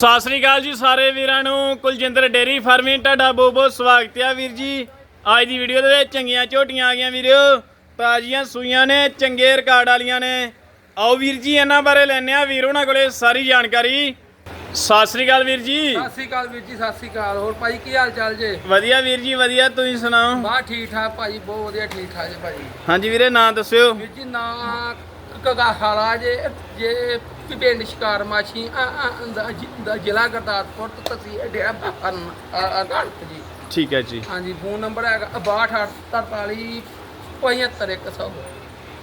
ਸਤਿ ਸ੍ਰੀ ਅਕਾਲ ਜੀ ਸਾਰੇ ਵੀਰਾਂ ਨੂੰ ਕੁਲਜਿੰਦਰ ਡੇਰੀ ਫਾਰਮਿੰਗ ਤੁਹਾਡਾ ਬਹੁਤ ਬਹੁਤ ਸਵਾਗਤ ਹੈ ਵੀਰ ਜੀ। ਅੱਜ ਦੀ ਵੀਡੀਓ ਦੇ ਵਿੱਚ ਚੰਗੀਆਂ ਝੋਟੀਆਂ ਆ ਗਈਆਂ ਵੀਰੋ ਤਾਜ਼ੀਆਂ ਸੂਈਆਂ ਨੇ ਚੰਗੇ ਰਿਕਾਰਡ ਵਾਲੀਆਂ ਨੇ। ਆਓ ਵੀਰ ਜੀ ਇਹਨਾਂ ਬਾਰੇ ਲੈਣੇ ਆ ਵੀਰ ਉਹਨਾਂ ਕੋਲੇ ਸਾਰੀ ਜਾਣਕਾਰੀ। ਸਤਿ ਸ੍ਰੀ ਅਕਾਲ ਵੀਰ ਜੀ। ਸਤਿ ਸ੍ਰੀ ਅਕਾਲ ਵੀਰ ਜੀ ਸਤਿ ਸ੍ਰੀ ਅਕਾਲ। ਹੋਰ ਭਾਈ ਕੀ ਹਾਲ ਚਾਲ ਜੇ? ਵਧੀਆ ਵੀਰ ਜੀ ਵਧੀਆ ਤੁਸੀਂ ਸੁਣਾਓ? ਬਾ ਠੀਕ ਠਾਕ ਭਾਜੀ ਬਹੁਤ ਵਧੀਆ ਠੀਕ ਠਾਕ ਜੇ ਭਾਜੀ ਹਾਂਜੀ ਵੀਰੇ ਨਾਂ ਦੱਸਿਓ। ਵੀਰ ਜੀ ਨਾ ਕਗਾ ਹਾਲਾ ਜੇ ਜੇ ਪਿੰਡ ਸ਼ਿਕਾਰ ਮਾਛੀ ਦਾ ਜ਼ਿਲ੍ਹਾ ਗੁਰਦਾਸਪੁਰ ਤੋਂ ਤਸੀ ਡੇਰਾ ਬਾਬਾ ਨਾਨਕ ਜੀ। ਠੀਕ ਹੈ ਜੀ। ਹਾਂਜੀ ਫੋਨ ਨੰਬਰ ਹੈਗਾ 6243 75100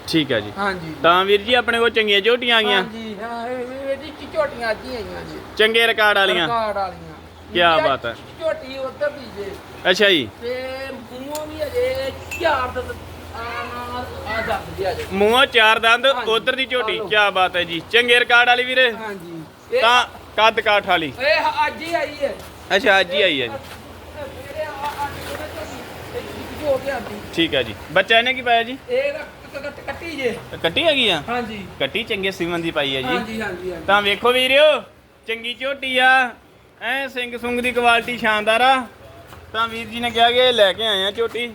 ਠੀਕ ਹੈ ਜੀ। ਹਾਂਜੀ। ਤਾਂ ਵੀਰ ਜੀ ਆਪਣੇ ਕੋਲ ਚੰਗੀਆਂ ਝੋਟੀਆਂ ਆ ਗਈਆਂ ਹਾਂਜੀ ਹਾਂ ਇਹ ਇਹ ਜੀ ਝੋਟੀਆਂ ਅੱਜ ਹੀ ਆਈਆਂ ਜੀ। ਚੰਗੇ ਰਿਕਾਰਡ ਵਾਲੀਆਂ? ਰਿਕਾਰਡ ਵਾਲੀਆਂ। ਕਿਆ ਬਾਤ ਹੈ। ਝੋਟੀ ਉੱਧਰ ਦੀ ਜੇ। ਅੱਛਾ ਜੀ। ਤੇ ਮੂੰਹ ਵੀ ਅਜੇ ਚਾਰ ਦਾ ਮੂੰਹੋਂ ਚਾਰ ਦੰਦ। ਉਧਰ ਦੀ ਝੋਟੀ। ਕੀ ਬਾਤ ਹੈ ਜੀ। ਚੰਗੇ ਰਿਕਾਰਡ ਵਾਲੀ ਵੀਰੇ। ਹਾਂਜੀ। ਤਾਂ ਕੱਦ ਕਾਠ ਵਾਲੀ। ਇਹ ਅੱਜ ਹੀ ਆਈ ਹੈ। ਅੱਛਾ ਅੱਜ ਹੀ ਆਈ ਹੈ ਜੀ। ਠੀਕ ਹੈ ਜੀ। ਬੱਚਾ ਇਹਨੇ ਕੀ ਪਾਇਆ ਜੀ? ਇਹ ਕੱਟੀ ਜੇ। ਕੱਟੀ ਹੈਗੀ ਆ? ਹਾਂਜੀ। ਕੱਟੀ ਚੰਗੇ ਸਿਮਨ ਦੀ ਪਾਈ ਹੈ ਜੀ। ਹਾਂਜੀ ਹਾਂਜੀ ਤਾਂ ਵੇਖੋ ਵੀਰਿਓ ਚੰਗੀ ਝੋਟੀ ਆ। ਐ ਸਿੰਘ ਸੁੰਗ ਦੀ ਕੁਆਲਿਟੀ ਸ਼ਾਨਦਾਰ ਆ। ਤਾਂ ਵੀਰ ਜੀ ਨੇ ਕਿਹਾ ਕਿ ਲੈ ਕੇ ਆਏ ਆ ਝੋਟੀ।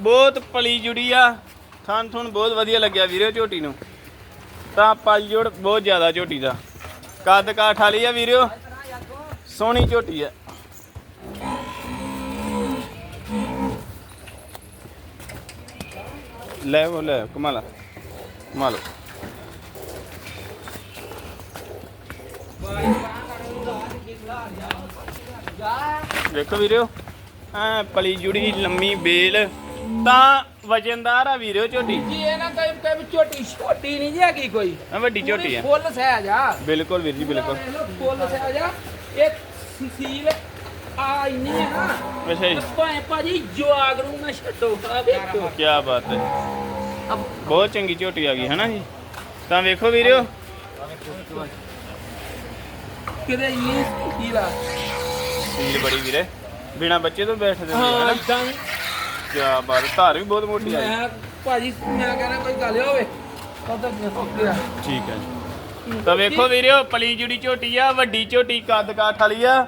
ਬਹੁਤ ਪਲੀ ਜੁੜੀ ਆ। ਥਣ ਥੁਣ ਬਹੁਤ ਵਧੀਆ ਲੱਗਿਆ ਵੀਰਿਓ ਝੋਟੀ ਨੂੰ। ਤਾਂ ਪਲ ਜੁੜ ਬਹੁਤ ਜ਼ਿਆਦਾ ਝੋਟੀ ਦਾ। ਕੱਦ ਕਾਠ ਵਾਲੀ ਆ ਵੀਰਿਓ ਸੋਹਣੀ ਝੋਟੀ ਆ। ਲੈ ਉਹ ਲੈ ਕਮਾਲਾ ਕਮਾ ਲਓ। ਵੇਖੋ ਵੀਰਿਓ ਐ ਪਲੀ ਜੁੜੀ ਲੰਮੀ ਬੇਲ। ਤਾਂ ਵਜਨਦਾਰ ਆ ਵੀਰਿਓ ਝੋਟੀ ਜੀ ਇਹ ਨਾ ਕਈ ਕਈ ਝੋਟੀ ਛੋਟੀ ਨਹੀਂ ਜੀ ਹੈਗੀ ਕੋਈ। ਐ ਵੱਡੀ ਝੋਟੀ ਆ। ਫੁੱਲ ਸਹਿਜ ਆ। ਬਿਲਕੁਲ ਵੀਰ ਜੀ ਬਿਲਕੁਲ। ਇਹ ਫੁੱਲ ਸਹਿਜ ਆ। ਇਹ ਸੀਲ ਆ ਇੰਨੀ ਹੈ ਨਾ। ਅੱਛਾ ਜੀ। ਭਾਵੇਂ ਭਾਜੀ ਜਵਾਗ ਨੂੰ ਨਾ ਛੱਡੋ ਆ ਵੇਖੋ। ਕੀ ਬਾਤ ਹੈ। ਬਹੁਤ ਚੰਗੀ ਝੋਟੀ ਆ ਗਈ ਹੈ ਨਾ ਜੀ? ਤਾਂ ਵੇਖੋ ਵੀਰਿਓ ਕਿਤੇ ਇੰਨੀ ਸੀਲ ਆ। ਸੀਲ ਬੜੀ ਵੀਰੇ। ਬਿਨਾ ਬੱਚੇ ਤੋਂ ਬੈਠਦੇ ਹਾਂ ਹੈ ਨਾ ਇਦਾਂ ਕੀ ਬਾਤ। ਧਾਰ ਵੀ ਬਹੁਤ ਮੋਟੀ ਆ ਗਈ ਮੈਂ ਭਾਜੀ ਮੈਂ ਕਹਿੰਦਾ ਕੋਈ ਗੱਲ ਹੋਵੇ ਕਦੋਂ ਹੋ ਗਿਆ। ਠੀਕ ਹੈ ਤਾਂ ਵੇਖੋ ਵੀਰਿਓ ਪਲੀ ਜੁੜੀ ਝੋਟੀ ਆ ਵੱਡੀ ਝੋਟੀ ਕੱਦ ਕਾਠ ਵਾਲੀ ਆ।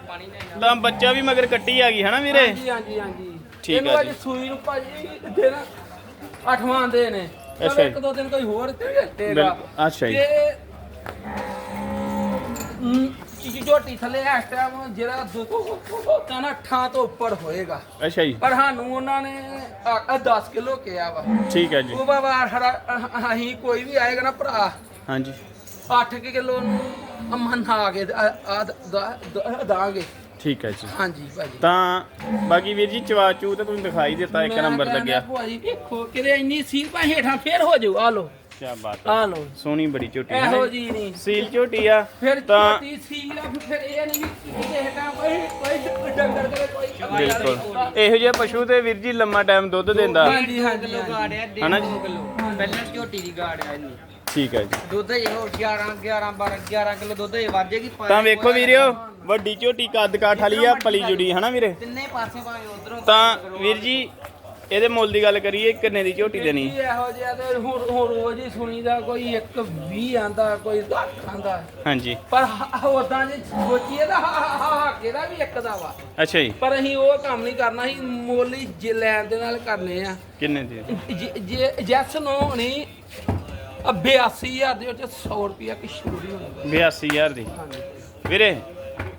ਤਾਂ ਬੱਚਾ ਵੀ ਮਗਰ ਕੱਟੀ ਆ ਗਈ ਹੈ ਨਾ ਵੀਰੇ? ਹਾਂਜੀ ਹਾਂਜੀ ਹਾਂਜੀ। ਠੀਕ ਇਹਨੂੰ ਆ ਅੱਜ ਜੀ। ਸੂਈ ਨੂੰ ਭਾਜੀ ਦੇ ਨਾ ਅੱਠਵਾਂ ਦੇ ਨੇ। ਅੱਛਾ ਇੱਕ ਦੋ ਦਿਨ ਕੋਈ ਹੋਰ ਬਿਲਕੁਲ, ਅੱਛਾ ਜੀ। ਚੀਚੀ ਝੋਟੀ ਥੱਲੇ ਇਸ ਟਾਈਮ ਜਿਹੜਾ ਤਾਂ ਨਾ ਠਾਂ ਤੋਂ ਉੱਪਰ ਹੋਏਗਾ। ਅੱਛਾ ਜੀ। ਪਰ ਸਾਨੂੰ ਉਹਨਾਂ ਨੇ 10 ਕਿਲੋ ਕਿਹਾ ਵਾ। ਠੀਕ ਹੈ ਜੀ। ਉਹ ਬਾਬਾ ਅਸੀਂ ਕੋਈ ਵੀ ਆਏਗਾ ਨਾ ਭਰਾ ਹਾਂਜੀ। 8 ਕਿਲੋ ਨੂੰ ਅਮਨ ਆ ਕੇ ਦਾਂਗੇ। ਠੀਕ ਹੈ ਜੀ। ਹਾਂਜੀ ਭਾਜੀ। ਤਾਂ ਬਾਕੀ ਵੀਰ ਜੀ ਚਵਾ ਚੂ ਤਾਂ ਤੁਹਾਨੂੰ ਦਿਖਾਈ ਦਿੱਤਾ ਇੱਕ ਨੰਬਰ ਲੱਗਿਆ। ਭੂਆ ਜੀ ਵੇਖੋ ਕਿਤੇ ਇੰਨੀ ਸੀਲ ਪਾ ਹੇਠਾਂ ਫੇਰ ਹੋ ਜਾਊ। ਆ ਲੋ ਕੀ ਬਾਤ ਹੈ। ਆ ਲੋ ਸੋਹਣੀ ਬੜੀ ਝੋਟੀ ਹੈ ਇਹੋ ਨਾ। ਜੀ ਨਹੀਂ। ਸੀਲ ਝੋਟੀ ਆ ਫਿਰ ਤਾਂ ਛੋਟੀ ਸੀਲ ਆ ਫਿਰ ਇਹ ਨਹੀਂ ਵੀ ਕਿਤੇ ਹੇਠਾਂ ਕੋਈ ਕੋਈ ਡੰਗਰ ਦੇ ਕੋਈ ਬਿਲਕੁਲ। ਇਹੋ ਜਿਹੇ ਪਸ਼ੂ ਤੇ ਵੀਰ ਜੀ ਲੰਮਾ ਟਾਈਮ ਦੁੱਧ ਦਿੰਦਾ। ਹਾਂਜੀ ਹਾਂਜੀ ਗਾੜ ਹਾਂਜੀ। ਆ ਡੇਢ ਹਨਾ ਦੋ ਜੀ? ਕਿਲੋ। ਪਹਿਲਾਂ ਝੋਟੀ ਦੀ ਗਾੜ ਆ ਇੰਨੀ। ਠੀਕ ਹੈ ਜੀ। ਦੁੱਧ ਇਹ ਹੋਰ 11 11 12 11 ਕਿਲੋ ਦੁੱਧ ਇਹ ਵੱਧ ਜਾਏਗੀ ਤਾਂ ਵੇਖੋ ਵੀਰਿਓ ਵੱਡੀ ਝੋਟੀ ਕੱਦ ਕਾਠ ਵਾਲੀ ਆ ਪਲੀ ਜੁੜੀ ਹਨਾ ਵੀਰੇ? ਤਿੰਨੇ ਪਾਸੇ ਭਾਵੇਂ ਉਧਰੋਂ ਤਾਂ ਵੀਰ ਜੀ ਇਹਦੇ ਮੁੱਲ ਦੀ ਗੱਲ ਕਰੀਏ ਕਿੰਨੇ ਦੀ ਝੋਟੀ ਦੇਣੀ? ਜੀ ਇਹੋ ਜਿਹਾ ਤੇ ਹੁਣ ਹੁਣ ਰੋਜ਼ ਹੀ ਸੁਣੀਦਾ ਕੋਈ ਇੱਕ 20 ਆਂਦਾ ਕੋਈ 10 ਆਂਦਾ। ਹਾਂਜੀ। ਪਰ ਉਦਾਂ ਜੇ ਸੋਚੀਏ ਤਾਂ ਹਾਕੇ ਦਾ ਵੀ ਇੱਕ ਦਾ ਵਾ। ਅੱਛਾ ਜੀ। ਪਰ ਅਸੀਂ ਉਹ ਕੰਮ ਨਹੀਂ ਕਰਨਾ ਸੀ ਮੁੱਲ ਹੀ ਜੇ ਲੈਣ ਦੇ ਨਾਲ ਕਰਨੇ ਆ। ਕਿੰਨੇ ਦੀ? ਜੇ- ਜੈਸ ਨੂੰ ਨਹੀਂ 82000 ਦੇ ਵਿੱਚ 100 ਰੁਪਿਆ ਕਿ ਹੋਣੀ। 82000 ਦੀ। ਹਾਂਜੀ। ਵੀਰੇ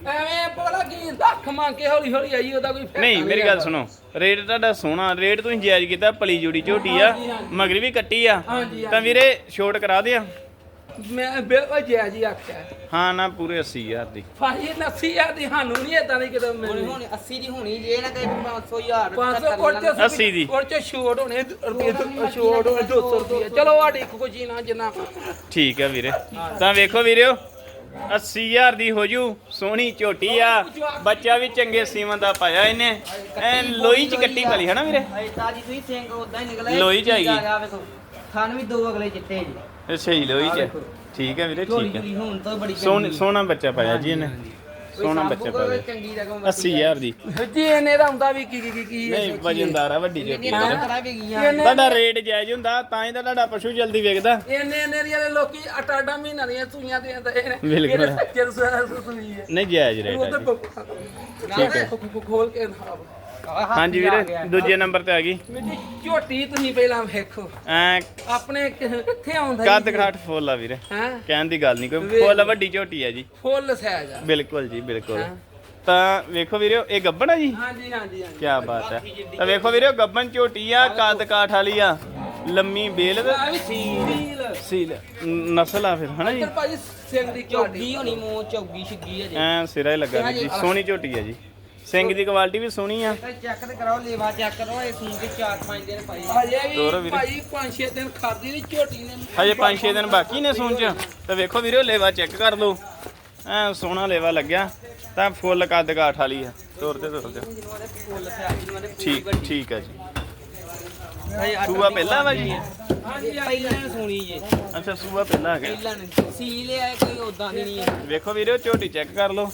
ਐਵੇਂ ਬੋਲਾ ਕੀ ਲੱਖ ਮੰਗ ਕੇ ਹੌਲੀ ਹੌਲੀ ਆਈ ਉਹਦਾ ਕੋਈ ਫਾਇਦਾ ਨਹੀਂ ਮੇਰੀ ਗੱਲ ਹੈਗਾ। ਸੁਣੋ ਰੇਟ ਤੁਹਾਡਾ ਸੋਹਣਾ ਰੇਟ ਤੁਸੀਂ ਜਾਇਜ਼ ਕੀਤਾ ਪਲੀ ਜੁੜੀ ਝੋਟੀ ਆ ਹਾਂਜੀ, ਹਾਂਜੀ। ਮਗਰੀ ਵੀ ਕੱਟੀ ਆ ਹਾਂਜੀ, ਤਾਂ ਹਾਂਜੀ। ਵੀਰੇ ਛੋਟ ਕਰਾ ਦਿਆ ਮੈਂ ਬਿਲਕੁਲ ਜੈ ਜੀ ਆਖਿਆ ਹਾਂ ਨਾ ਪੂਰੇ 80000 ਦੀ ਭਾਜੀ ਨੱਸੀ ਆ ਦੀ ਸਾਨੂੰ ਨਹੀਂ ਇਦਾਂ ਦੀ ਕਿਤੇ ਹੁਣ ਮਿਲਣੀ ਹੁਣ 80 ਦੀ ਹੋਣੀ ਜੇ ਨਾ ਕਹੇ 500 ਹਜ਼ਾਰ 500 ਕੋਲ ਤੇ 80 ਦੀ। ਕੋਲ ਚ ਛੋਟ ਹੋਣੇ ਰੁਪਏ ਛੋਟ ਹੋਣੇ 200 ਰੁਪਏ ਚਲੋ ਆੜੀ ਖੁਸ਼ੀ ਨਾ ਜਿੰਨਾ ਠੀਕ ਹੈ ਵੀਰੇ ਤਾਂ ਵੇਖੋ ਵੀਰਿਓ 80000 ਦੀ ਹੋ ਜੂ ਸੋਹਣੀ ਝੋਟੀ ਆ। ਬੱਚਾ ਵੀ ਚੰਗੇ ਸੀਮਨ ਦਾ ਪਾਇਆ ਇਹਨੇ। ਐ ਲੋਈ ਚ ਕੱਟੀ ਪਲੀ ਹੈ ਨਾ ਵੀਰੇ ਤਾਜੀ ਤੁਸੀਂ ਸਿੰਘ ਉਦਾਂ ਹੀ ਨਿਕਲੇ। ਲੋਈ ਚ ਆਏਗੀ। ਆ ਵੇਖੋ। ਥਣ ਵੀ ਦੋ ਅਗਲੇ ਚਿੱਟੇ ਜੀ। ਅੱਛਾ ਜੀ ਲੋਈ ਚ। ਠੀਕ ਹੈ ਵੀਰੇ ਠੀਕ ਹੈ। ਸੋਹਣਾ ਬੱਚਾ ਪਾਇਆ ਜੀ ਇਹਨੇ। ਸੋਹਣਾ ਬੱਚਾ ਪਾ ਦੇ। ਚੰਗੀ 80000 ਦੀ। ਜੀ ਇਹਨੇ ਦਾ ਹੁੰਦਾ ਵੀ ਕੀ ਕੀ ਕੀ ਕੀ ਨਹੀਂ ਵਜਨਦਾਰ ਆ ਵੱਡੀ ਇਹਦੀਆਂ ਵੀਰੇ। ਕਰਾ ਵੀ ਗਈਆਂ ਤੁਹਾਡਾ ਰੇਟ ਜਾਇਜ਼ ਹੁੰਦਾ ਤਾਂ ਹੀ ਤਾਂ ਤੁਹਾਡਾ ਪਸ਼ੂ ਜਲਦੀ ਵਿਕਦਾ। ਇਹਨੇ ਇਹਨੇ ਦੀਆਂ ਲੋਕੀ ਅਟਾਡਾ ਮਹੀਨਾ ਦੀਆਂ ਸੂਈਆਂ ਦੇ ਅੰਦਰ ਇਹਨੇ ਬਿਲਕੁਲ। ਸੱਜਰ ਸੂਈ ਹੈ। ਨਹੀਂ ਜਾਇਜ਼ ਰੇਟ ਹੈ ਉਧਰ ਜੀ। ਠੀਕ ਹੈ। ਖੋਲ ਕੇ ਦਿਖਾਓ। ਹਾਂਜੀ ਵੀਰੇ ਦੂਜੇ ਨੰਬਰ ਤੇ ਆ ਗਈ। ਜੀ ਝੋਟੀ ਤੁਸੀਂ ਪਹਿਲਾਂ ਵੇਖੋ। ਐ ਆਪਣੇ ਕਿੱਥੇ ਆਉਂਦਾ ਕੱਦ ਘਾਟ ਫੁੱਲ ਆ ਵੀਰੇ। ਹੈ? ਕਹਿਣ ਦੀ ਗੱਲ ਨਹੀਂ ਕੋਈ ਫੁੱਲ ਵੱਡੀ ਝੋਟੀ ਹੈ ਜੀ। ਫੁੱਲ ਸਾਈਜ਼ ਆ। ਬਿਲਕੁਲ ਜੀ ਬਿਲਕੁਲ। ਹਾਂ। ਤਾਂ ਵੇਖੋ ਵੀਰੇ ਇਹ ਗੱਬਣ ਆ ਜੀ? ਹਾਂਜੀ ਹਾਂਜੀ ਹਾਂਜੀ। ਕੀ ਬਾਤ ਹੈ। ਤਾਂ ਵੇਖੋ ਵੀਰੇ ਗੱਬਣ ਝੋਟੀ ਆ ਕੱਦ ਕਾਠ ਵਾਲੀ ਆ ਲੰਮੀ ਬੇਲ ਤੇ ਆ ਵੀ ਸੀਲ। ਸੀਲ। ਨਸਲ ਆ ਫਿਰ ਹਨਾ ਜੀ? ਭਾਜੀ ਸਿੰਘ ਦੀ ਝੋਟੀ ਚੌਗੀ ਹੋਣੀ ਮੂੰਹ ਚੌਗੀ ਛਿੱਗੀ ਅਜੇ ਐ ਸਿਰਾ ਹੀ ਲੱਗਾ ਵੀਰ ਜੀ ਸੋਹਣੀ ਝੋਟੀ ਹੈ ਜੀ। ਸਿੰਘ ਦੀ ਕੁਆਲਿਟੀ ਵੀ ਸੋਹਣੀ ਆ। ਚੈੱਕ ਤੇ ਕਰਾਓ ਲੇਵਾ ਚੈੱਕ ਕਰੋ ਇਹ ਸੂਣ ਕੇ 4-5 ਦਿਨ ਪਾਈ ਹਜੇ ਤੋਰੋ ਵੀ ਵੀਰੇ। ਭਾਜੀ 5-6 ਦਿਨ ਖਾਦੀ ਦੀ ਝੋਟੀ ਨੇ ਹਜੇ 5-6 ਦਿਨ ਬਾਕੀ ਨੇ ਸੂਣ ਚ। ਤਾਂ ਵੇਖੋ ਵੀਰੇ ਲੇਵਾ ਚੈੱਕ ਕਰ ਲਓ। ਐ ਸੋਹਣਾ ਲੇਵਾ ਲੱਗਿਆ। ਤਾਂ ਫੁੱਲ ਕੱਦ ਕਾਠ ਵਾਲੀ ਆ। ਤੋਰਦੇ ਤੋਰਦੇ ਜਿਹਨੂੰ ਉਹਦੇ ਫੁੱਲ ਸਿਆਲੀ ਜਿਹਨੂੰ ਉਹਦੇ ਠੀਕ ਠੀਕ ਹੈ ਜੀ। ਸੂਆ ਪਹਿਲਾ ਵਾ ਜੀ ਹਾਂਜੀ ਪਹਿਲਾਂ ਨੇ ਸੁਣੀ ਜੇ। ਅੱਛਾ ਸੂਆ ਪਹਿਲਾਂ ਆ ਗਿਆ। ਪਹਿਲਾਂ ਨੇ ਸੀ ਲਿਆ ਕੋਈ ਉਦਾਂ ਦੀ ਨਹੀਂ ਹੈ ਵੇਖੋ ਵੀਰੇ ਉਹ ਝੋਟੀ ਚੈੱਕ ਕਰ ਲਓ।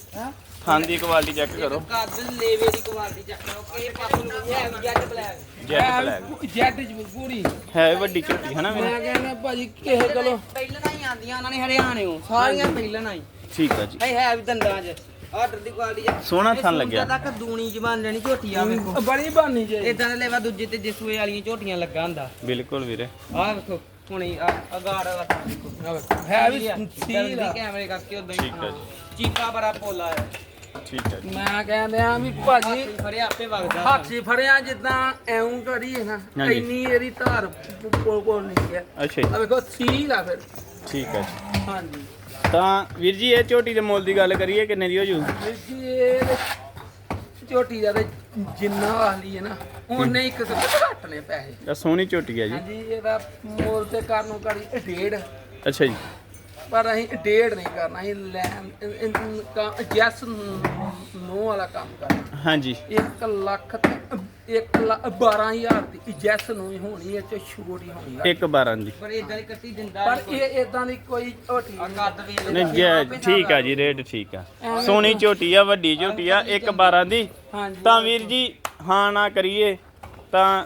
ਦੀ ਕੁਆਲਿਟੀ ਚੈੱਕ ਕਰੋ। ਕੱਦ ਲੇਵੇ ਦੀ ਕੁਆਲਿਟੀ ਚੈੱਕ ਕਰੋ। ਕਿ ਪਾਸੋਂ ਨੂੰ ਹੈ ਜੱਟ ਬਲੈਕ। Jet black. ਜੈਟ ਚ ਪੂਰੀ। ਹੈ ਵੱਡੀ ਝੋਟੀ ਹਨਾ ਮੈਂ ਕਹਿੰਦਾ ਭਾਜੀ ਕਿਸੇ ਕੋਲੋਂ ਪਹਿਲਾਂ ਹੀ ਆਂਦੀਆਂ ਉਹਨਾਂ ਨੇ ਹਰਿਆਣਿਓ ਸਾਰੀਆਂ ਪਹਿਲਾਂ ਹੀ। ਠੀਕ ਆ ਜੀ। ਹੈ ਹੈ ਵੀ ਦੰਦਾਂ 'ਚ। ਆਰਡਰ ਦੀ ਕੁਆਲਿਟੀ ਚ। ਸੋਹਣਾ ਥਣ ਲੱਗਿਆ। ਤੱਕ ਦੂਣੀ ਜ਼ਬਾਨ ਲੈਣੀ ਝੋਟੀ ਆ ਵੇਖੋ। ਬੜੀ ਬਾਨੀ ਜੇ। ਇਦਾਂ ਦਾ ਲੈਵਾ ਦੂਜੇ ਤੇ ਜਿਸੂਏ ਵਾਲੀਆਂ ਝੋਟੀਆਂ ਲੱਗਾ ਹੁੰਦਾ। ਬਿਲਕੁਲ ਵੀਰੇ। ਆਹ ਵੇਖੋ ਹੁਣੀ ਆ ਅਗਾੜ ਦਾ ਦੇਖੋ ਹੈ ਵੀ ਸੀਲ ਆ। ਕੈਮਰੇ ਕਰਕੇ ਉਦਾਂ ਹੀ ਠੀਕ ਹੈ ਜੀ। ਚੀਪਾ ਬੜਾ ਪੋਲਾ ਹੈ ਠੀਕ ਹੈ ਮੈਂ ਕਹਿੰਦੇ ਆ ਵੀ ਭਾਜੀ ਫਰੇ ਆਪੇ ਵਗਦਾ। ਹੱਥੀ ਫੜਿਆ ਜਿੱਦਾਂ ਐਉਂ ਕਰੀਏ ਨਾ ਹਾਂਜੀ। ਇੰਨੀ ਇਹਦੀ ਧਾਰ ਕੋਲ ਕੋਲ ਨਹੀਂ ਹੈ। ਅੱਛਾ ਜੀ। ਆ ਵੇਖੋ ਸੀਲ ਆ ਫਿਰ। ਠੀਕ ਹੈ ਜੀ। ਹਾਂਜੀ। ਤਾਂ ਵੀਰ ਜੀ ਇਹ ਝੋਟੀ ਦੇ ਮੁੱਲ ਦੀ ਗੱਲ ਕਰੀਏ ਕਿੰਨੇ ਦੀ ਹੋ ਜੂ? ਵੀਰ ਜੀ ਇਹ ਝੋਟੀ ਦਾ ਤੇ ਜਿੰਨਾ ਵਾਲੀ ਹੈ ਨਾ ਉਹਨੇ ਇੱਕ ਤੋਂ ਘੱਟ ਨੇ ਪੈਸੇ। ਇਹ ਸੋਹਣੀ ਝੋਟੀ ਹੈ ਜੀ। ਹਾਂਜੀ ਇਹਦਾ ਮੋਲ ਤੇ ਕਰਨ ਨੂੰ ਕਰੀ ਡੇਢ। ਅੱਛਾ ਜੀ। ਪਰ ਅਸੀਂ ਡੇਢ ਨਹੀਂ ਕਰਨਾ ਅਸੀਂ ਲੈਣ ਜੈਸ ਨੋ ਵਾਲਾ ਕੰਮ ਕਰਨਾ। ਹਾਂਜੀ। 1 ਲੱਖ ਤੇ 1 ਲੱਖ 12000 ਦੀ ਜੈਸ ਨੂੰ ਹੀ ਹੋਣੀ ਹੈ ਤੇ ਛੋਟ ਹੀ ਹੋਣੀ ਆ। 1 12 ਦੀ। ਪਰ ਇਦਾਂ ਦੀ ਕੱਟੀ ਦਿੰਦਾ ਪਰ ਇਹ ਇਦਾਂ ਦੀ ਕੋਈ ਝੋਟੀ ਨਹੀਂ। ਜੈ ਠੀਕ ਆ ਜੀ ਰੇਟ ਠੀਕ ਆ। ਸੋਹਣੀ ਝੋਟੀ ਆ ਵੱਡੀ ਝੋਟੀ ਆ 1 12 ਦੀ। ਹਾਂਜੀ। ਤਾਂ ਵੀਰ ਜੀ ਹਾਂ ਨਾ ਕਰੀਏ ਤਾਂ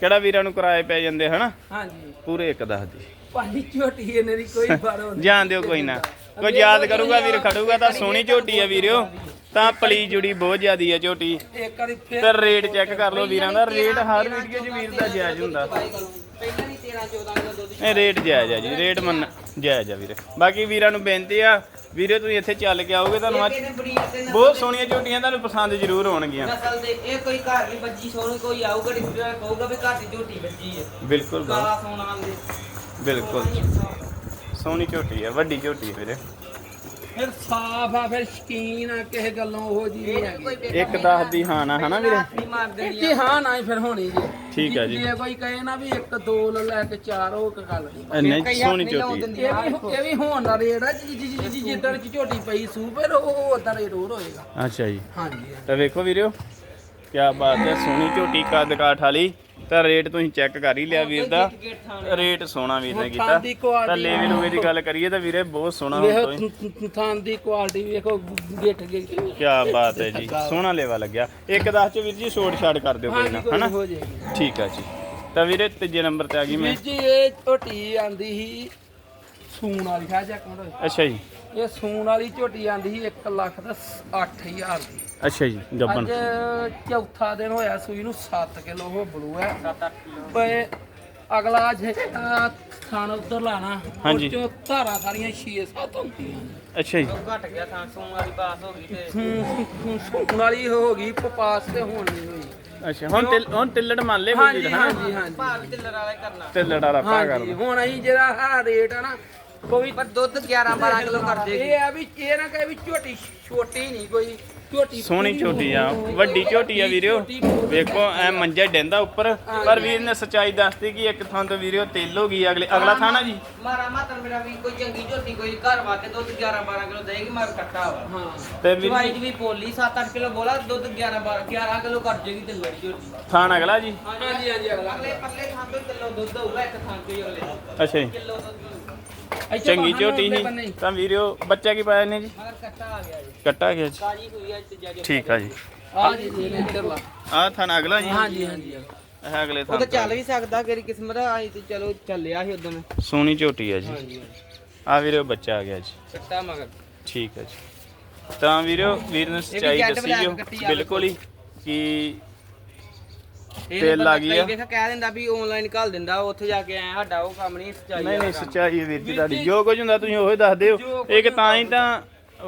ਕਿਹੜਾ ਵੀਰਾਂ ਨੂੰ ਕਿਰਾਏ ਪੈ ਜਾਂਦੇ ਹਨਾ? ਹਾਂਜੀ। ਪੂਰੇ 1 10 ਦੀ। ਪਾਲੀ ਝੋਟੀ ਇਹਨਾਂ ਦੀ ਕੋਈ ਨਹੀਂ ਜਾਣ ਦਿਓ ਕੋਈ ਨਾ। ਕੋਈ ਯਾਦ ਕਰੂਗਾ ਵੀਰ ਖੜੂਗਾ ਤਾਂ ਸੋਹਣੀ ਝੋਟੀ ਆ ਵੀਰਿਓ। ਤਾਂ ਪਲੀ ਜੁੜੀ ਬਹੁਤ ਜ਼ਿਆਦੀ ਆ ਝੋਟੀ। ਇੱਕ ਵਾਰੀ ਫਿਰ ਤੇ ਰੇਟ ਚੈੱਕ ਕਰ ਲਓ ਵੀਰਾਂ ਦਾ। ਰੇਟ ਹਰ ਵੀਡੀਓ 'ਚ ਵੀਰ ਦਾ ਜਾਇਜ਼ ਹੁੰਦਾ। ਪਹਿਲਾਂ ਨਹੀਂ 13 14 ਕਿਲੋ ਦੁੱਧ ਇਹ ਰੇਟ ਜਾਇਜ਼ ਆ ਜੀ ਰੇਟ ਮੰਨ ਜਾਇਜ਼ ਆ ਵੀਰੇ। ਬਾਕੀ ਵੀਰਾਂ ਨੂੰ ਬੇਨਤੀ ਆ ਵੀਰੇ ਤੁਸੀਂ ਇੱਥੇ ਚੱਲ ਕੇ ਆਓਗੇ ਤੁਹਾਨੂੰ ਅੱਜ ਬਹੁਤ ਸੋਹਣੀਆਂ ਝੋਟੀਆਂ ਤੁਹਾਨੂੰ ਪਸੰਦ ਜ਼ਰੂਰ ਹੋਣਗੀਆਂ ਨਸਲ ਦੇ ਇਹ ਕੋਈ ਘਰ ਦੀ ਬੱਜੀ ਸੋਹਣੀ ਕੋਈ ਆਊਗਾ ਡਿਸਟ੍ਰਿਕਟ ਕਹੂਗਾ ਵੀ ਘਰ ਦੀ ਝੋਟੀ ਬੱਜੀ ਹੈ ਬਿਲਕੁਲ ਬਾ- ਕਾਲਾ ਸੋਨਾ ਦੇ ਬਿਲਕੁਲ। ਸੋਹਣੀ ਝੋਟੀ ਆ ਵੱਡੀ ਝੋਟੀ ਆ ਵੀਰੇ। ਫਿਰ ਸਾਫ਼ ਆ ਫਿਰ ਸ਼ਕੀਨ ਆ ਕਿਸੇ ਗੱਲੋਂ ਉਹ ਜੀ ਨਹੀਂ ਇਹ ਕੋਈ ਹੈਗੀ। ਇੱਕ ਦਸ ਦੀ ਹਾਂ ਨਾ ਹਨਾ ਵੀਰੇ? ਨਹੀਂ ਮਾਰ ਇਹ ਦੇਣੀ ਜੀ ਹਾਂ ਨਾ ਹੀ ਫਿਰ ਹੋਣੀ ਜੀ। ਠੀਕ ਆ ਜੀ। ਜੇ ਕੋਈ ਕਹੇ ਨਾ ਵੀ ਇੱਕ ਦੋ ਲੈ ਕੇ ਚਾਰ ਉਹ ਕੋਈ ਗੱਲ ਨਹੀਂ। ਇੰਨੀ ਕਈ ਸੋਹਣੀ ਝੋਟੀ। ਇਹ ਵੀ ਇਹ ਵੀ ਹੋਣ ਦਾ ਰੇਟ ਆ ਜੀ ਜੀ ਜੀ ਜਿੱਦਣ ਚ ਝੋਟੀ ਪਈ ਸੂ ਫਿਰ ਉਹ ਉਦਾਂ ਰੇਟ ਹੋਰ ਹੋਏਗਾ। ਅੱਛਾ ਜੀ। ਹਾਂਜੀ। ਤਾਂ ਵੇਖੋ ਵੀਰਿਓ ਕੀ ਬਾਤ ਹੈ ਸੋਹਣੀ ਝੋਟੀ ਕੱਦ ਕਾਠ ਵਾਲੀ। ਤਾਂ ਰੇਟ ਤੁਸੀਂ ਚੈੱਕ ਕਰ ਹੀ ਲਿਆ ਵੀਰ ਦਾ। ਰੇਟ ਸੋਹਣਾ ਵੀਰ ਨੇ ਕੀਤਾ। ਤਾਂ ਲੇਵੇ ਲੂਵੇ ਦੀ ਗੱਲ ਕਰੀਏ ਤਾਂ ਵੀਰੇ ਬਹੁਤ ਸੋਹਣਾ ਹੁਣ ਤੋਂ ਥਾਂ ਦੀ ਕੁਆਲਿਟੀ ਵੇਖੋ ਗਿੱਠ ਗਈ ਕੀ ਬਾਤ ਹੈ ਜੀ ਸੋਹਣਾ ਲੇਵਾ ਲੱਗਿਆ। ਇੱਕ ਦਸ ਚ ਵੀਰ ਜੀ ਛੋਟ ਛਾੜ ਕਰ ਦਿਓ ਕੋਈ ਨਾ ਹਨਾ? ਠੀਕ ਆ ਜੀ। ਤਾਂ ਵੀਰੇ ਤੀਜੇ ਨੰਬਰ ਤੇ ਆ ਗਈ ਮੈਂ। ਜੀ ਇਹ ਝੋਟੀ ਆਂਦੀ ਸੀ ਸੂਣ ਵਾਲੀ ਖਾ ਜਾ ਅੱਛਾ ਜੀ। ਇਹ ਸੂਣ ਵਾਲੀ ਝੋਟੀ ਆਂਦੀ ਸੀ 1 ਲੱਖ ਦਾ 8000 ਦੀ। ਅੱਛਾ ਜੀ ਗੱਬਨ ਅੱਜ ਚੌਥਾ ਦਿਨ ਹੋਇਆ ਸੂਈ ਨੂੰ 7 ਕਿਲੋ ਹੋ ਬਲੂ ਹੈ। 7-8 ਕਿਲੋ। ਪਏ ਅਗਲਾ ਜੇ ਥਾਨ ਉਧਰ ਲਾਣਾ। ਹਾਂਜੀ। ਚੋਂ ਧਾਰਾਂ ਸਾਰੀਆਂ 6-7 ਹੁੰਦੀਆਂ ਅੱਛਾ ਜੀ। ਘਟ ਗਿਆ ਥਾਂ ਸੋਨ ਵਾਲੀ ਬਾਸ ਹੋ ਗਈ ਤੇ ਸੂਣ ਸੂਣ ਵਾਲੀ ਹੋ ਗਈ ਪਪਾਸ ਤੇ ਹੁਣ ਨਹੀਂ ਹੋਈ। ਅੱਛਾ ਹੁਣ ਤਿਲ ਹੁਣ ਤਿੱਲੜ ਮੰਨ ਲੈ ਕੋਈ ਹਾਂਜੀ ਹਾਂਜੀ ਵੀ ਟਿੱਲਰ ਵਾਲਾ ਹੀ ਕਰਨਾ। ਤਿੱਲੜ ਵਾਲਾ ਪਾ ਕਰ ਹਾਂਜੀ ਹੁਣ ਅਸੀਂ ਜਿਹੜਾ ਆ ਰੇਟ ਆ ਨਾ ਕੋਈ ਪਰ ਦੁੱਧ 11 12 ਕਿਲੋ ਕਰ ਦੇਗੀ ਇਹ ਆ ਵੀ ਇਹ ਨਾ ਕਹੇ ਵੀ ਝੋਟੀ ਛੋਟੀ ਨਹੀਂ ਕੋਈ ਝੋਟੀ ਸੋਹਣੀ ਝੋਟੀ ਆ ਵੱਡੀ ਝੋਟੀ ਆ ਵੀਰਿਓ। ਵੇਖੋ ਐ ਮੰਜਾ ਡੈਂਦਾ ਉੱਪਰ। ਪਰ ਵੀਰ ਨੇ ਸੱਚਾਈ ਦੱਸਤੀ ਕਿ ਇੱਕ ਥਾਂ ਤੋਂ ਵੀਰਿਓ ਤੇਲ ਹੋ ਗਈ ਅਗਲੇ ਅਗਲਾ ਥਾਂ ਨਾ ਜੀ। ਮਾਰਾ ਮਾਤਰ ਮੇਰਾ ਵੀ ਕੋਈ ਚੰਗੀ ਝੋਟੀ ਕੋਈ ਘਰ ਵਾਸਤੇ ਦੁੱਧ 11 12 ਕਿਲੋ ਦੇਗੀ ਮਾਰ ਕੱਟਾ ਵਾ। ਹਾਂ। ਤੇ ਜੀ ਦੀ ਵੀ ਪੋਲੀ 7-8 ਕਿਲੋ ਬੋਲਾ ਦੁੱਧ 11 12 11 ਕਿਲੋ ਕਰ ਜੇਗੀ ਤੇ ਲੜੀ ਝੋਟੀ। ਥਾਂ ਅਗਲਾ ਜੀ। ਹਾਂਜੀ ਹਾਂਜੀ ਅਗਲਾ ਅਗਲੇ। ਪਰਲੇ ਥਾਂ ਤੋਂ ਕਿਲੋ ਦੁੱਧ ਹੋਊਗਾ ਇੱਕ ਥਾਂ ਤੋਂ ਹੀ ਅਗਲੇ। ਅੱਛਾ ਜੀ। ਕਿਲੋ ਦੁੱਧ ਚੰਗੀ ਝੋਟੀ ਸੀ। ਹੀ। ਤਾਂ ਵੀਰਿਓ ਬੱਚਾ ਕੀ ਪਾਇਆ ਨੇ ਜੀ? ਮਗਰ ਕੱਟਾ ਆ ਗਿਆ ਜੀ। ਕੱਟਾ ਗਿਆ ਜੀ। ਤਾਜੀ ਹੋਈ ਆ ਤੇ ਜਾ ਠੀਕ ਆ ਜੀ। ਆ ਜੀ ਜੀ ਇੱਧਰਲਾ ਅਗਲਾ ਜੀ। ਹਾਂਜੀ ਇਹ ਅਗਲੇ ਉਹ ਤਾਂ ਚੱਲ ਵੀ ਸਕਦਾ ਕਿਹੜੀ ਕਿਸਮਤ ਆ ਅਸੀਂ ਤੇ ਚਲੋ ਚੱਲਿਆ ਸੀ ਉਦੋਂ ਸੋਹਣੀ ਝੋਟੀ ਆ ਜੀ। ਆ ਵੀਰਿਓ ਬੱਚਾ ਆ ਗਿਆ ਜੀ। ਕੱਟਾ ਮਗਰ। ਠੀਕ ਹੈ ਜੀ। ਤਾਂ ਵੀਰਿਓ ਵੀਰ ਨੂੰ ਸੱਚਾਈ ਦੱਸੀ ਜੋ ਆ। ਬਿਲਕੁਲ ਹੀ ਕਿ ਤੇਲ ਲੱਗ ਗਈ ਆ। ਵੇਖ ਕਹਿ ਦਿੰਦਾ ਵੀ ਆਨਲਾਈਨ ਘੱਲ ਦਿੰਦਾ ਉੱਥੇ ਜਾ ਕੇ ਆਇਆ ਸਾਡਾ ਉਹ ਕੰਮ ਨਹੀਂ ਸੱਚਾਈ ਨਹੀਂ ਨਹੀਂ। ਸੱਚਾਈ ਵੀਰ ਜੀ ਤੁਹਾਡੀ ਜੋ ਕੁਝ ਹੁੰਦਾ ਤੁਸੀਂ ਉਹੀ ਦੱਸ ਦਿਓ ਜੋ ਕੁਝ ਇੱਕ ਤਾਂ ਹੀ ਤਾਂ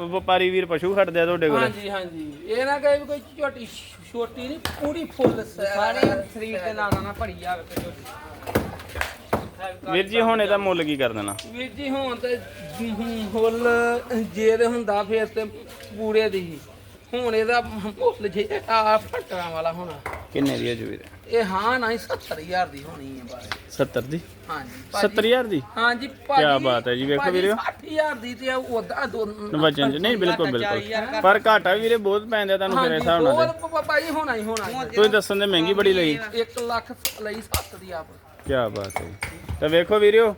ਵਪਾਰੀ ਵੀਰ ਪਸ਼ੂ ਖੜਦੇ ਆ ਤੁਹਾਡੇ ਕੋਲ ਹਾਂਜੀ ਹਾਂਜੀ ਇਹ ਨਾ ਕਹੇ ਵੀ ਕੋਈ ਝੋਟੀ ਛ- ਛੋਟੀ ਨਹੀਂ ਪੂਰੀ ਫੁੱਲ ਸਾਰੇ ਸਰੀਰ ਦੇ ਨਾਲ ਨਾ ਭਰੀ ਜਾਵੇ ਤੇ ਝੋਟੀ। ਵੀਰ ਜੀ ਹੁਣ ਇਹਦਾ ਮੁੱਲ ਕੀ ਕਰ ਦੇਣਾ ਵੀਰ ਜੀ ਹੁਣ ਤੇ ਹੁੱਲ ਜੇ ਤੇ ਹੁੰਦਾ ਫੇਰ ਤੇ ਪੂਰੇ ਦੀ ਸੀ। ਹੁਣ ਇਹਦਾ ਮੁੱਲ ਜੇ ਆ ਫਟਾਂ ਵਾਲਾ ਹੋਣਾ। ਕਿੰਨੇ ਦੀ ਹੈ ਜੀ ਵੀਰ ਇਹ ਹਾਂ ਨਾ ਹੀ 70000 ਦੀ ਹੋਣੀ ਹੈ ਬਾਰੇ 70 ਦੀ? ਹਾਂਜੀ ਭਾਜੀ। 70000 ਦੀ? ਹਾਂਜੀ ਭਾਜੀ ਕਿਆ ਬਾਤ ਹੈ ਜੀ, ਵੇਖੋ ਵੀਰਿਓ। 60000 ਦੀ ਤੇ ਉਹਦਾ ਦੋ ਵਚਨ ਚ। ਨਹੀਂ ਬਿਲਕੁਲ ਬਿਲਕੁਲ। ਪਰ ਘਾਟਾ ਵੀਰੇ ਬਹੁਤ ਪੈਂਦਾ ਤੁਹਾਨੂੰ ਮੇਰੇ ਹਿਸਾਬ ਨਾਲ ਤੇ। ਹੋਰ ਭਾਜੀ ਹੋਣਾ ਹੀ ਹੋਣਾ ਤੁਸੀਂ ਦੱਸਣ ਦੇ ਮਹਿੰਗੀ ਬੜੀ ਲਈ। 1 ਲੱਖ ਲਈ 7 ਦੀ ਆਪ। ਕੀ ਬਾਤ ਹੈ ਜੀ। ਤਾਂ ਵੇਖੋ ਵੀਰਿਓ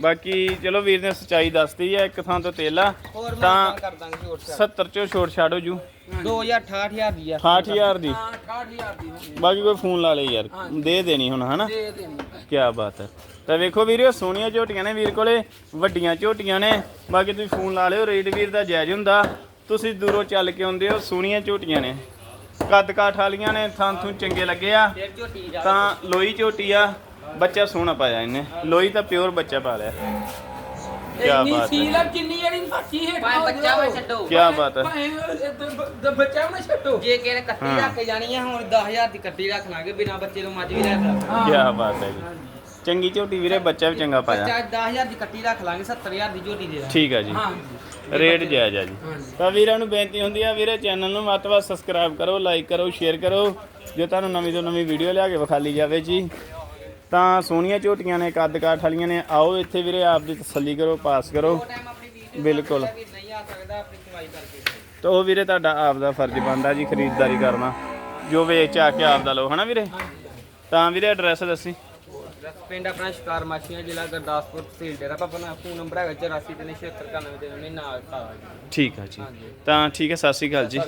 ਬਾਕੀ ਚਲੋ ਵੀਰ ਨੇ ਸੱਚਾਈ ਦੱਸਤੀ ਹੈ ਇੱਕ ਥਾਂ ਤੋਂ ਤੇਲਾ ਹੋਰ ਮੈਂ ਤਾਂ ਕਰ ਦਾਂਗੇ ਛੋਟ 70 ਚੋਂ ਛੋੜ ਛਾੜੋ ਜੂ। 2068 ਦੀ ਆ। 68000 ਦੀ? ਹਾਂ 68000 ਦੀ ਹੋਣੀ ਬਾਕੀ ਕੋਈ ਫੋਨ ਲਾ ਲਈ ਯਾਰ। ਦੇ ਦੇਣੀ ਹੁਣ ਹਨਾ? ਦੇ ਦੇਣੀ। ਕੀ ਬਾਤ ਹੈ। ਤਾਂ ਵੇਖੋ ਵੀਰਿਓ ਸੋਹਣੀਆਂ ਝੋਟੀਆਂ ਨੇ ਵੀਰ ਕੋਲੇ ਵੱਡੀਆਂ ਝੋਟੀਆਂ ਨੇ। ਬਾਕੀ ਤੁਸੀਂ ਫੋਨ ਲਾ ਲਿਓ ਰੇਟ ਵੀਰ ਦਾ ਜਾਇਜ਼ ਹੁੰਦਾ। ਤੁਸੀਂ ਦੂਰੋਂ ਚੱਲ ਕੇ ਆਉਂਦੇ ਹੋ ਸੋਹਣੀਆਂ ਝੋਟੀਆਂ ਨੇ। ਕੱਦ ਕਾਠ ਵਾਲੀਆਂ ਨੇ ਥਾਂ ਥੂ ਚੰਗੇ ਲੱਗੇ ਆ। ਤਾਂ ਲੋਈ ਝੋਟੀ ਆ ਬੱਚਾ ਸੋਹਣਾ ਪਾਇਆ ਇਹਨੇ। ਲੋਈ ਤਾਂ ਪਿਓਰ ਬੱਚਾ ਪਾ ਲਿਆ। ਕਿਆ ਇੰਨੀ ਬਾਤ ਹੈ। ਸੀਲ ਆ ਜਿੰਨੀ ਜਿਹੜੀ ਮਰਜ਼ੀ ਹੇਠ ਭਾਵੇਂ ਬੱਚਾ ਵਾ ਛੱਡੋ। ਕੀ ਬਾਤ ਹੈ। ਹੈ ਬੱਚਾ ਵੀ ਨਾ ਛੱਡੋ। ਜੇ ਕਿਸੇ ਨੇ ਕੱਟੀ ਹਾਂ। ਰੱਖ ਕੇ ਜਾਣੀ ਆ ਹੁਣ 10000 ਦੀ ਕੱਟੀ ਰੱਖ ਲਾਂਗੇ ਬਿਨਾ ਬੱਚੇ ਤੋਂ ਮੱਝ ਵੀ ਲੈ ਸਕਦਾ ਕੀ ਬਾਤ ਹੈ ਜੀ। ਚੰਗੀ ਝੋਟੀ ਵੀਰੇ ਬੱਚਾ ਵੀ ਚੰਗਾ ਪਾਇਆ। ਬੱਚਾ 10000 ਦੀ ਕੱਟੀ ਰੱਖ ਲਾਂਗੇ 70000 ਦੀ ਝੋਟੀ ਦੇ ਦਾਂਗੇ। ਠੀਕ ਆ ਜੀ। ਹਾਂ। ਰੇਟ ਜਾਇਜ਼ ਆ ਜੀ। ਹਾਂਜੀ। ਤਾਂ ਵੀਰਾਂ ਨੂੰ ਬੇਨਤੀ ਹੁੰਦੀ ਆ ਵੀਰੇ ਚੈਨਲ ਨੂੰ ਵੱਧ ਤੋਂ ਵੱਧ ਸਬਸਕ੍ਰਾਈਬ ਕਰੋ ਲਾਈਕ ਕਰੋ ਸ਼ੇਅਰ ਕਰੋ। ਜੋ ਤੁਹਾਨੂੰ ਨਵੀਂ ਤੋਂ ਨਵੀਂ ਵੀਡੀਓ ਲਿਆ ਕੇ ਵਿਖਾਲੀ ਜਾਵੇ ਜੀ ਤਾਂ ਸੋਹਣੀਆਂ ਝੋਟੀਆਂ ਨੇ ਕੱਦ ਕਾਠ ਵਾਲੀਆਂ ਨੇ। ਆਓ ਇੱਥੇ ਵੀਰੇ ਆਪ ਦੀ ਤਸੱਲੀ ਕਰੋ ਪਾਸ ਕਰੋ। ਬਿਲਕੁਲ। ਤਾਂ ਉਹ ਵੀਰੇ ਤੁਹਾਡਾ ਆਪ ਦਾ ਫਰਜ਼ ਬਣਦਾ ਜੀ ਖਰੀਦਦਾਰੀ ਕਰਨਾ। ਜੋ ਵੇਚ ਆ ਕੇ ਆਪ ਦਾ ਲਓ ਹਨਾ ਵੀਰੇ? ਤਾਂ ਵੀਰੇ ਐਡਰੈਸ ਦੱਸੀ। ਪਿੰਡ ਆਪਣਾ ਸ਼ਿਕਾਰ ਮਾਛੀਆਂ ਜ਼ਿਲ੍ਹਾ ਗੁਰਦਾਸਪੁਰ ਤਹਿਸੀਲ ਡੇਰਾ ਬਾਬਾ ਫੋਨ ਨੰਬਰ ਹੈਗਾ 84 376 91 ਦੇ ਨਾਲ ਠੀਕ ਆ ਜੀ। ਤਾਂ ਠੀਕ ਹੈ ਸਤਿ ਸ਼੍ਰੀ ਅਕਾਲ ਜੀ।